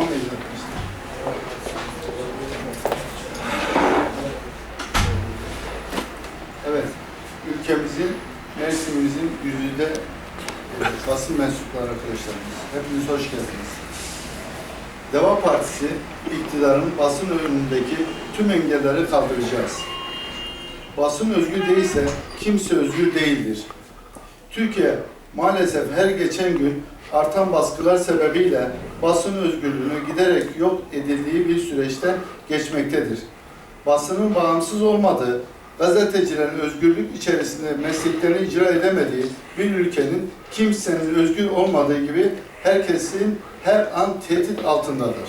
Anlayın arkadaşlar. Evet, ülkemizin, mevsimimizin yüzüde e, basın mensupları arkadaşlarımız. Hepiniz hoş geldiniz. Deva Partisi iktidarın basın önündeki tüm engelleri kaldıracağız. Basın özgür değilse kimse özgür değildir. Türkiye maalesef her geçen gün artan baskılar sebebiyle basın özgürlüğünü giderek yok edildiği bir süreçten geçmektedir. Basının bağımsız olmadığı, gazetecilerin özgürlük içerisinde mesleklerini icra edemediği bir ülkenin kimsenin özgür olmadığı gibi herkesin her an tehdit altındadır.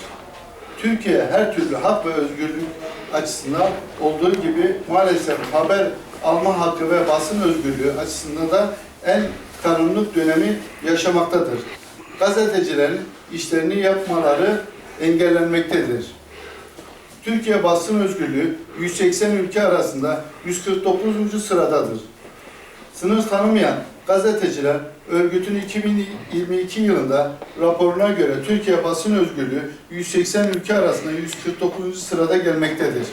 Türkiye her türlü hak ve özgürlük açısından olduğu gibi maalesef haber alma hakkı ve basın özgürlüğü açısından da en karanlık dönemi yaşamaktadır. Gazetecilerin işlerini yapmaları engellenmektedir. Türkiye basın özgürlüğü 180 ülke arasında 149. sıradadır. Sınır tanımayan gazeteciler örgütün 2022 yılında raporuna göre Türkiye basın özgürlüğü 180 ülke arasında 149. sırada gelmektedir.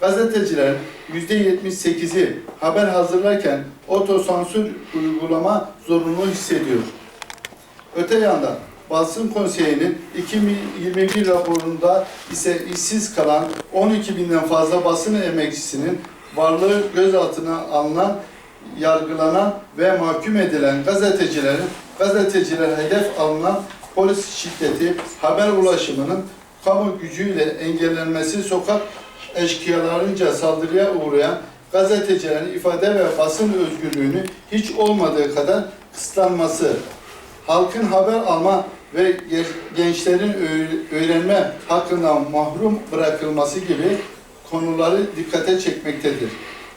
Gazetecilerin %78'i haber hazırlarken otosansür uygulama zorunluluğu hissediyor. Öte yandan Basın Konseyi'nin 2021 raporunda ise işsiz kalan 12 binden fazla basın emekçisinin varlığı gözaltına alınan, yargılanan ve mahkum edilen gazetecilerin gazeteciler hedef alınan polis şiddeti, haber ulaşımının kamu gücüyle engellenmesi, sokak eşkıyalarınca saldırıya uğrayan gazetecilerin ifade ve basın özgürlüğünü hiç olmadığı kadar kısıtlanması, halkın haber alma ve ge- gençlerin öğ- öğrenme hakkından mahrum bırakılması gibi konuları dikkate çekmektedir.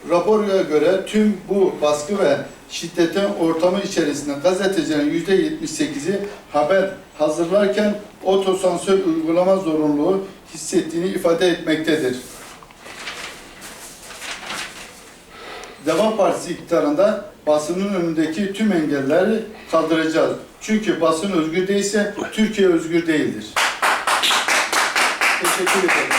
Rapora göre tüm bu baskı ve şiddetin ortamı içerisinde gazetecilerin yüzde 78'i haber hazırlarken otosansör uygulama zorunluluğu hissettiğini ifade etmektedir. Deva Partisi iktidarında basının önündeki tüm engelleri kaldıracağız. Çünkü basın özgür değilse Türkiye özgür değildir. Teşekkür ederim.